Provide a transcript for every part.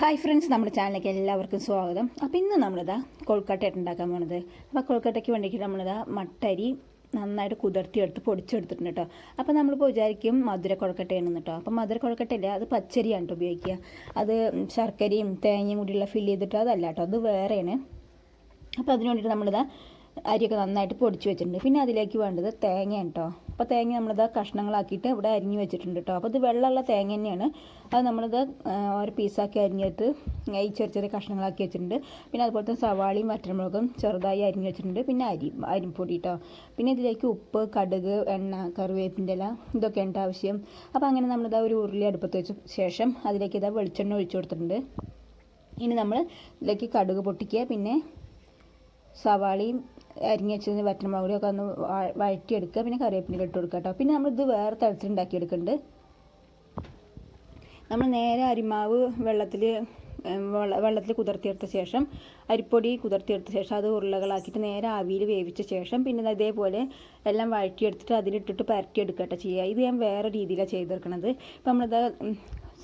Hi friends നമ്മുടെ ചാനലിലേക്ക് എല്ലാവർക്കും സ്വാഗതം. അപ്പോൾ ഇന്ന് നമ്മളിതാ കൊഴുക്കട്ട ഉണ്ടാക്കാൻ പോണത്. അപ്പോൾ കൊഴുക്കട്ടയ്ക്ക് വേണ്ടിയിട്ട് നമ്മളിതാ മട്ടരി നന്നായിട്ട് കുതിർത്തിയെടുത്ത് പൊടിച്ചെടുത്തിട്ടുണ്ട് കേട്ടോ അപ്പോൾ നമ്മളിപ്പോൾ വിചാരിക്കും മധുര കൊഴുക്കട്ടയാണെന്ന് കേട്ടോ അപ്പോൾ മധുര കൊഴുക്കട്ടയില്ല അത് പച്ചരിയാണ് കേട്ടോ ഉപയോഗിക്കുക. അത് ശർക്കരയും തേങ്ങയും കൂടിയുള്ള ഫില്ല് ചെയ്തിട്ട് അതല്ല കേട്ടോ അത് വേറെയാണ്. അപ്പോൾ അതിന് വേണ്ടിയിട്ട് നമ്മളിതാ അരിയൊക്കെ നന്നായിട്ട് പൊടിച്ച് വെച്ചിട്ടുണ്ട്. പിന്നെ അതിലേക്ക് വേണ്ടത് തേങ്ങയാണ് കേട്ടോ അപ്പോൾ തേങ്ങ നമ്മളിത് കഷ്ണങ്ങളാക്കിയിട്ട് ഇവിടെ അരിഞ്ഞ് വെച്ചിട്ടുണ്ട് കേട്ടോ അപ്പോൾ ഇത് വെള്ളമുള്ള തേങ്ങ തന്നെയാണ്. അത് നമ്മളിത് ഓരോ പീസാക്കി അരിഞ്ഞിട്ട് ഈ ചെറിയ ചെറിയ കഷ്ണങ്ങളാക്കി വെച്ചിട്ടുണ്ട്. പിന്നെ അതുപോലെ തന്നെ സവാളയും വറ്റൽമുളകും ചെറുതായി അരിഞ്ഞ് വെച്ചിട്ടുണ്ട്. പിന്നെ അരി അരിപ്പൊടി കേട്ടോ പിന്നെ ഇതിലേക്ക് ഉപ്പ് കടുക് എണ്ണ കറിവേപ്പിന്റെ ഇല ഇതൊക്കെ ഉണ്ട് ആവശ്യം. അപ്പോൾ അങ്ങനെ നമ്മളിതാ ഒരു ഉരുളി അടുപ്പത്ത് വെച്ച ശേഷം അതിലേക്ക് ഇതാ വെളിച്ചെണ്ണ ഒഴിച്ചു കൊടുത്തിട്ടുണ്ട്. ഇനി നമ്മൾ ഇതിലേക്ക് കടുക് പൊട്ടിക്കുക. പിന്നെ സവാളയും അരിഞ്ഞ് വെച്ചത് വറ്റൽമുളകും ഒക്കെ ഒന്ന് വഴ- വഴറ്റിയെടുക്കുക. പിന്നെ കറിവേപ്പില ഇട്ട് കൊടുക്കുക കേട്ടോ പിന്നെ നമ്മളിത് വേറെ തരത്തിൽ ഉണ്ടാക്കിയെടുക്കുന്നുണ്ട് നമ്മൾ നേരെ അരിമാവ് വെള്ളത്തിൽ വെള്ളത്തിൽ കുതിർത്തിയെടുത്ത ശേഷം അരിപ്പൊടി കുതിർത്തിയെടുത്ത ശേഷം അത് ഉരുളകളാക്കിയിട്ട് നേരെ ആവിയിൽ വേവിച്ച ശേഷം പിന്നെ ഇതേപോലെ എല്ലാം വഴറ്റിയെടുത്തിട്ട് അതിലിട്ടിട്ട് പരട്ടിയെടുക്കുക കേട്ടോ ചെയ്യുക. ഇത് ഞാൻ വേറെ രീതിയിലാണ് ചെയ്തെടുക്കണത്. ഇപ്പം നമ്മളിത് ഉം,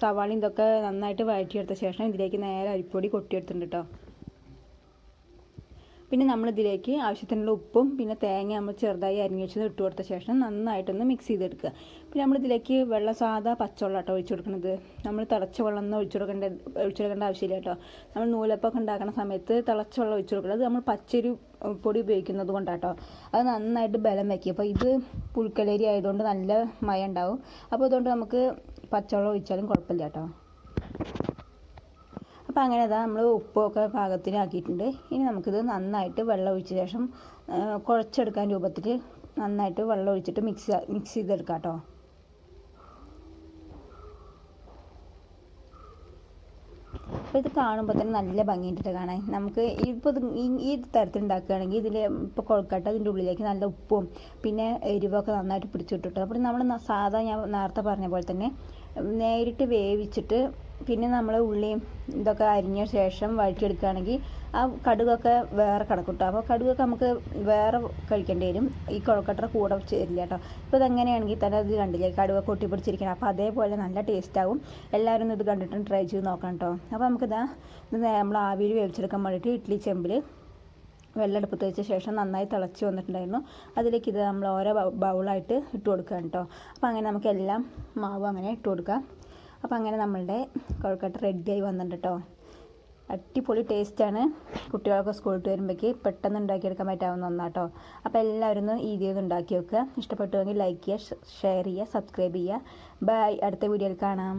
സവാളയും ഇതൊക്കെ നന്നായിട്ട് വഴറ്റിയെടുത്ത ശേഷം ഇതിലേക്ക് നേരെ അരിപ്പൊടി കൊട്ടിയെടുത്തിട്ടുണ്ട് കേട്ടോ പിന്നെ നമ്മളിതിലേക്ക് ആവശ്യത്തിനുള്ള ഉപ്പും പിന്നെ തേങ്ങ നമ്മൾ ചെറുതായി അരിഞ്ഞു വെച്ചത് ഇട്ട് കൊടുത്ത ശേഷം നന്നായിട്ടൊന്ന് മിക്സ് ചെയ്തെടുക്കുക. പിന്നെ നമ്മളിതിലേക്ക് വെള്ളം സാധാ പച്ചവെള്ളം കേട്ടോ ഒഴിച്ചു കൊടുക്കുന്നത് നമ്മൾ തിളച്ച വെള്ളം ഒന്നും ഒഴിച്ചു കൊടുക്കേണ്ട ഒഴിച്ചു കൊടുക്കേണ്ട ആവശ്യമില്ല കേട്ടോ. നമ്മൾ നൂലപ്പൊക്കെ ഉണ്ടാക്കുന്ന സമയത്ത് തിളച്ച വെള്ളം ഒഴിച്ചു കൊടുക്കുന്നത് നമ്മൾ പച്ചരി പൊടി ഉപയോഗിക്കുന്നത് കൊണ്ടാട്ടോ. അത് നന്നായിട്ട് ബലം വയ്ക്കും അപ്പോൾ ഇത് പുഴുക്കലരി ആയതുകൊണ്ട് നല്ല മയം ഉണ്ടാവും. അപ്പോൾ അതുകൊണ്ട് നമുക്ക് പച്ചവെള്ളം ഒഴിച്ചാലും കുഴപ്പമില്ല കേട്ടോ. അപ്പോൾ അങ്ങനെ അതാ നമ്മൾ ഉപ്പൊക്കെ പാകത്തിലാക്കിയിട്ടുണ്ട്. ഇനി നമുക്കിത് നന്നായിട്ട് വെള്ളം ഒഴിച്ച ശേഷം കുഴച്ചെടുക്കാൻ രൂപത്തിൽ നന്നായിട്ട് വെള്ളം ഒഴിച്ചിട്ട് മിക്സ് മിക്സ് ചെയ്തെടുക്കാം കേട്ടോ അപ്പോൾ ഇത് കാണുമ്പോൾ തന്നെ നല്ല ഭംഗിയായിട്ട് കാണാൻ. നമുക്ക് ഇപ്പോൾ ഇത് ഈ തരത്തിൽ ഉണ്ടാക്കുകയാണെങ്കിൽ ഇതിൽ ഇപ്പോൾ കൊഴുക്കട്ട ഇതിന്റെ ഉള്ളിലേക്ക് നല്ല ഉപ്പും പിന്നെ എരിവൊക്കെ നന്നായിട്ട് പിടിച്ചിട്ടിട്ട് അപ്പോൾ നമ്മൾ സാധാ ഞാൻ നേരത്തെ പറഞ്ഞ പോലെ തന്നെ നേരിട്ട് വേവിച്ചിട്ട് പിന്നെ നമ്മൾ ഉള്ളിയും ഇതൊക്കെ അരിഞ്ഞ ശേഷം വഴറ്റിയെടുക്കുകയാണെങ്കിൽ ആ കടുകൊക്കെ വേറെ കിടക്കും അപ്പോൾ കടുകൊക്കെ നമുക്ക് വേറെ കഴിക്കേണ്ടി വരും. ഈ കുഴക്കട്ടറ കൂടെ ചേരില്ല കേട്ടോ. ഇപ്പോൾ ഇതെങ്ങനെയാണെങ്കിൽ തന്നെ അത് കണ്ടില്ലേ? കടുകൊക്കെ ഒട്ടിപ്പിടിച്ചിരിക്കണം അപ്പോൾ അതേപോലെ നല്ല ടേസ്റ്റ് ആവും. എല്ലാവരും ഇത് കണ്ടിട്ടും ട്രൈ ചെയ്ത് നോക്കണം കേട്ടോ. അപ്പോൾ നമുക്കിതാ ഇത് നമ്മൾ ആവിയിൽ വേവിച്ചെടുക്കാൻ വേണ്ടിയിട്ട് ഇഡ്ഡലി ചെമ്പിൽ വെള്ളം അടുപ്പത്ത് വെച്ച ശേഷം നന്നായി തിളച്ച് വന്നിട്ടുണ്ടായിരുന്നു. അതിലേക്ക് ഇത് നമ്മൾ ഓരോ ബൗളായിട്ട് ഇട്ട് കൊടുക്കുകയാണ് കേട്ടോ. അപ്പോൾ അങ്ങനെ നമുക്ക് എല്ലാം മാവ് അങ്ങനെ ഇട്ട് കൊടുക്കാം. അപ്പോൾ അങ്ങനെ നമ്മളുടെ കൊഴക്കട്ട റെഡിയായി വന്നിട്ടുണ്ട് കേട്ടോ അടിപൊളി ടേസ്റ്റാണ് കുട്ടികളൊക്കെ സ്കൂളിൽ വരുമ്പോഴേക്ക് പെട്ടെന്ന് ഉണ്ടാക്കിയെടുക്കാൻ പറ്റാവുന്ന ഒന്നാട്ടോ അപ്പോൾ എല്ലാവരും ഒന്ന് ഈ വീഡിയോ ഉണ്ടാക്കി വെക്കുക ഇഷ്ടപ്പെട്ടുവെങ്കിൽ ലൈക്ക് ചെയ്യുക ഷെയർ ചെയ്യുക സബ്സ്ക്രൈബ് ചെയ്യുക. ബൈ അടുത്ത വീഡിയോയിൽ കാണാം.